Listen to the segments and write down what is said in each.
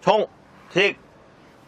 정 직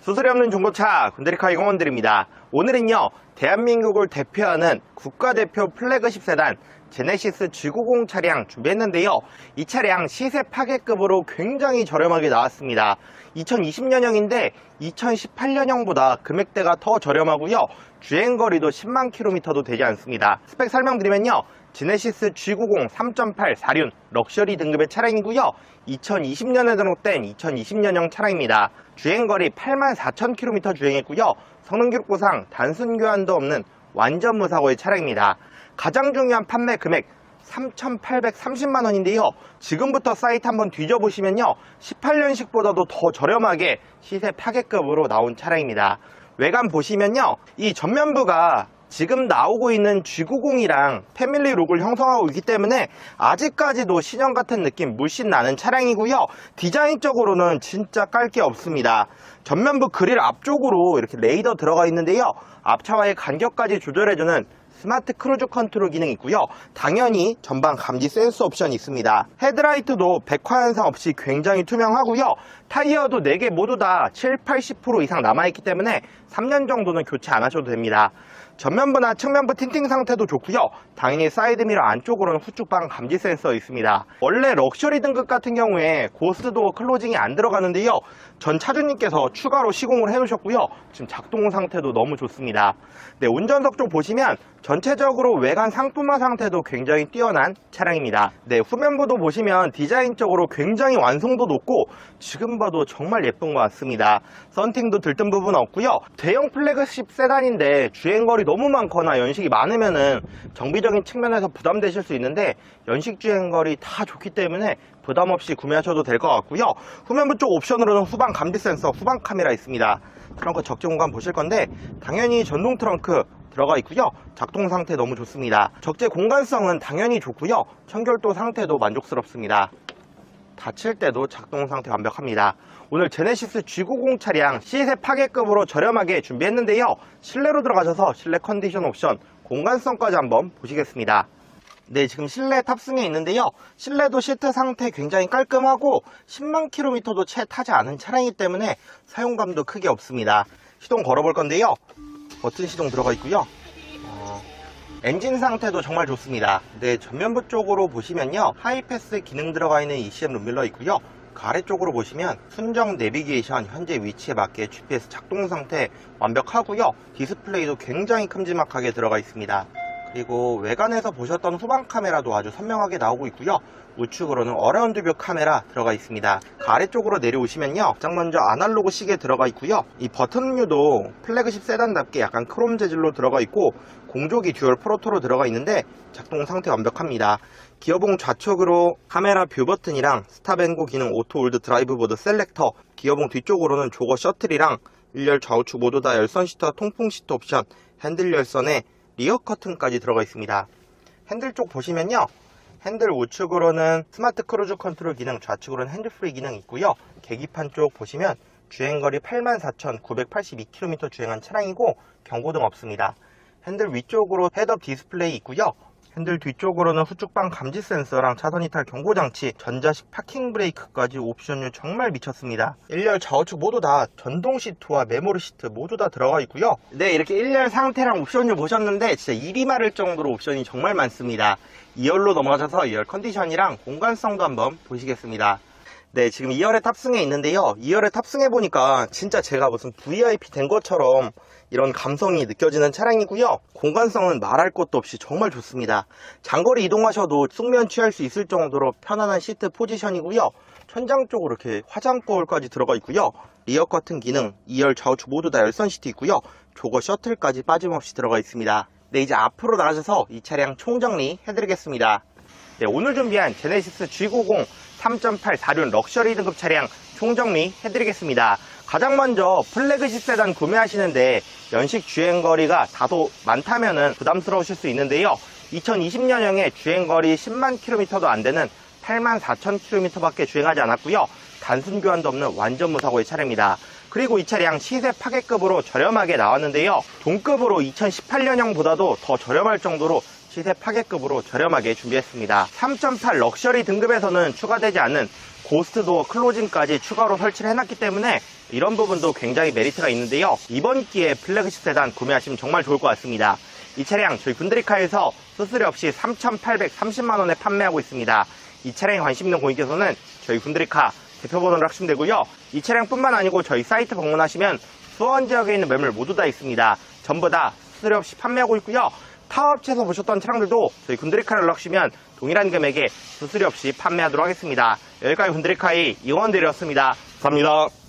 수수리 없는 중고차 군데리카 이공원들입니다. 오늘은요 대한민국을 대표하는 국가대표 플래그십 세단 제네시스 G90 차량 준비했는데요. 이 차량 시세 파괴급으로 굉장히 저렴하게 나왔습니다. 2020년형인데 2018년형보다 금액대가 더 저렴하고요. 주행거리도 10만 킬로미터도 되지 않습니다. 스펙 설명드리면요. 지네시스 G90 3.8 4륜 럭셔리 등급의 차량이고요. 2020년에 등록된 2020년형 차량입니다. 주행거리 8만 4천 킬로미터 주행했고요. 성능 기록부상 단순 교환도 없는 완전 무사고의 차량입니다. 가장 중요한 판매 금액 3,830만 원인데요. 지금부터 사이트 한번 뒤져보시면요. 18년식보다도 더 저렴하게 시세 파괴급으로 나온 차량입니다. 외관 보시면요. 이 전면부가 지금 나오고 있는 G90이랑 패밀리 룩을 형성하고 있기 때문에 아직까지도 신형 같은 느낌 물씬 나는 차량이고요. 디자인적으로는 진짜 깔 게 없습니다. 전면부 그릴 앞쪽으로 이렇게 레이더 들어가 있는데요. 앞차와의 간격까지 조절해주는 스마트 크루즈 컨트롤 기능이 있고요. 당연히 전방 감지 센서 옵션이 있습니다. 헤드라이트도 백화 현상 없이 굉장히 투명하고요. 타이어도 4개 모두 다 7, 80% 이상 남아있기 때문에 3년 정도는 교체 안 하셔도 됩니다. 전면부나 측면부 틴팅 상태도 좋고요. 당연히 사이드미러 안쪽으로는 후측방 감지 센서 있습니다. 원래 럭셔리 등급 같은 경우에 고스트도어 클로징이 안 들어가는데요. 전 차주님께서 추가로 시공을 해놓으셨고요. 지금 작동 상태도 너무 좋습니다. 네, 운전석 쪽 보시면 전체적으로 외관 상품화 상태도 굉장히 뛰어난 차량입니다. 네, 후면부도 보시면 디자인적으로 굉장히 완성도 높고 지금 봐도 정말 예쁜 것 같습니다. 썬팅도 들뜬 부분 없고요. 대형 플래그십 세단인데 주행거리 너무 많거나 연식이 많으면은 정비적인 측면에서 부담되실 수 있는데 연식 주행거리 다 좋기 때문에 부담 없이 구매하셔도 될 것 같고요. 후면부 쪽 옵션으로는 후방 감지 센서, 후방 카메라 있습니다. 트렁크 적재 공간 보실 건데 당연히 전동 트렁크 들어가 있고요. 작동 상태 너무 좋습니다. 적재 공간성은 당연히 좋고요. 청결도 상태도 만족스럽습니다. 닫힐 때도 작동 상태 완벽합니다. 오늘 제네시스 G90 차량 시세 파괴급으로 저렴하게 준비했는데요. 실내로 들어가셔서 실내 컨디션 옵션, 공간성까지 한번 보시겠습니다. 네, 지금 실내 탑승해 있는데요. 실내도 시트 상태 굉장히 깔끔하고 10만 킬로미터도 채 타지 않은 차량이기 때문에 사용감도 크게 없습니다. 시동 걸어볼 건데요. 버튼 시동 들어가 있고요. 어, 엔진 상태도 정말 좋습니다. 네, 전면부 쪽으로 보시면요. 하이패스 기능 들어가 있는 ECM 룸밀러 있고요. 그 아래쪽으로 보시면 순정 내비게이션 현재 위치에 맞게 GPS 작동 상태 완벽하고요. 디스플레이도 굉장히 큼지막하게 들어가 있습니다. 그리고 외관에서 보셨던 후방 카메라도 아주 선명하게 나오고 있고요. 우측으로는 어라운드 뷰 카메라 들어가 있습니다. 그 아래쪽으로 내려오시면요. 가장 먼저 아날로그 시계 들어가 있고요. 이 버튼류도 플래그십 세단답게 약간 크롬 재질로 들어가 있고 공조기 듀얼 프로토로 들어가 있는데 작동 상태 완벽합니다. 기어봉 좌측으로 카메라 뷰 버튼이랑 스탑앤고 기능 오토 올드 드라이브 보드 셀렉터 기어봉 뒤쪽으로는 조거 셔틀이랑 1열 좌우측 모두 다 열선 시트와 통풍 시트 옵션 핸들 열선에 리어 커튼까지 들어가 있습니다. 핸들 쪽 보시면요. 핸들 우측으로는 스마트 크루즈 컨트롤 기능, 좌측으로는 핸드프리 기능 있고요. 계기판 쪽 보시면 주행거리 84,982km 주행한 차량이고 경고등 없습니다. 핸들 위쪽으로 헤드업 디스플레이 있고요. 핸들 뒤쪽으로는 후측방 감지 센서랑 차선 이탈 경고 장치, 전자식 파킹 브레이크까지 옵션류 정말 미쳤습니다. 1열 좌우측 모두 다 전동 시트와 메모리 시트 모두 다 들어가 있고요. 네, 이렇게 1열 상태랑 옵션류 보셨는데 진짜 입이 마를 정도로 옵션이 정말 많습니다. 2열로 넘어가셔서 2열 컨디션이랑 공간성도 한번 보시겠습니다. 네, 지금 2열에 탑승해 있는데요. 2열에 탑승해 보니까 진짜 제가 무슨 VIP 된 것처럼 이런 감성이 느껴지는 차량이고요. 공간성은 말할 것도 없이 정말 좋습니다. 장거리 이동하셔도 숙면 취할 수 있을 정도로 편안한 시트 포지션이고요. 천장 쪽으로 이렇게 화장 거울까지 들어가 있고요. 리어 커튼 기능, 2열 좌우측 모두 다 열선 시트 있고요. 조거 셔틀까지 빠짐없이 들어가 있습니다. 네, 이제 앞으로 나가셔서 이 차량 총정리 해드리겠습니다. 네, 오늘 준비한 제네시스 G90 3.8 4륜 럭셔리 등급 차량 총정리 해드리겠습니다. 가장 먼저 플래그십 세단 구매하시는데 연식 주행거리가 다소 많다면 부담스러우실 수 있는데요. 2020년형에 주행거리 10만 킬로미터도 안 되는 8만 4천 킬로미터밖에 주행하지 않았고요. 단순 교환도 없는 완전 무사고의 차량입니다. 그리고 이 차량 시세 파괴급으로 저렴하게 나왔는데요. 동급으로 2018년형보다도 더 저렴할 정도로 시세 파괴급으로 저렴하게 준비했습니다. 3.8 럭셔리 등급에서는 추가되지 않는 고스트 도어 클로징까지 추가로 설치를 해놨기 때문에 이런 부분도 굉장히 메리트가 있는데요. 이번 기회에 플래그십 세단 구매하시면 정말 좋을 것 같습니다. 이 차량 저희 군드리카에서 수수료 없이 3,830만원에 판매하고 있습니다. 이 차량에 관심 있는 고객께서는 저희 군드리카 대표 번호를 하시면 되고요. 이 차량뿐만 아니고 저희 사이트 방문하시면 수원 지역에 있는 매물 모두 다 있습니다. 전부 다 수수료 없이 판매하고 있고요. 타 업체에서 보셨던 차량들도 저희 군드리카를 연락주시면 동일한 금액에 수수료 없이 판매하도록 하겠습니다. 여기까지 군드리카의 이원드렸습니다. 감사합니다.